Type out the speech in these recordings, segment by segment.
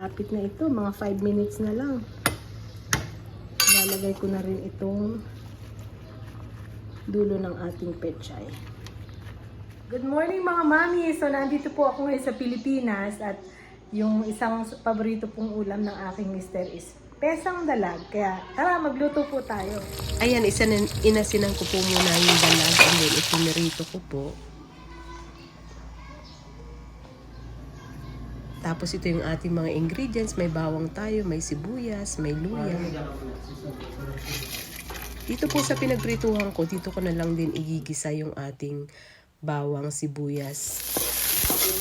Lapit na ito, mga 5 minutes na lang. Lalagay ko na rin itong dulo ng ating pechay. Good morning mga mami! So nandito po ako ngayon sa Pilipinas at yung isang paborito pong ulam ng aking mister is pesang dalag. Kaya tara, magluto po tayo. Ayan, isa na, inasinan ko po muna yung dalag and then ipinirito ko po. Tapos ito yung ating mga ingredients. May bawang tayo, may sibuyas, may luya. Dito po sa pinagprituhan ko, dito ko na lang din igigisa yung ating bawang sibuyas.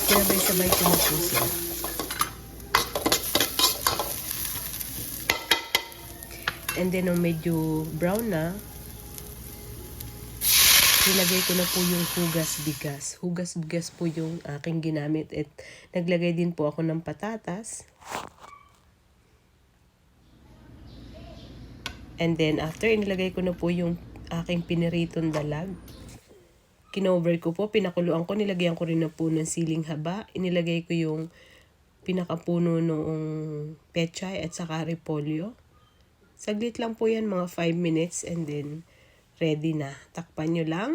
Sinabay-sabay ko na. And then, nung medyo brown na, nilagay ko na po yung hugas bigas. Hugas bigas po yung aking ginamit. At naglagay din po ako ng patatas. And then, after, inilagay ko na po yung aking piniritong dalag. Kinover ko po, pinakuluan ko, nilagyan ko rin na po ng siling haba. Inilagay ko yung pinakapuno noong pechay at saka repolyo. Saglit lang po yan, mga 5 minutes and then ready na. Takpan nyo lang.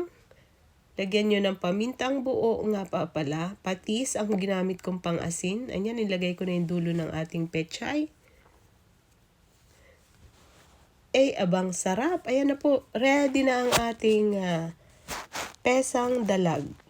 Lagyan nyo ng pamintang buo nga pa pala. Patis ang ginamit kong pang asin. Ayan, nilagay ko na yung dulo ng ating pechay. Eh, abang sarap. Ayan na po, ready na ang ating ah, pesang dalag.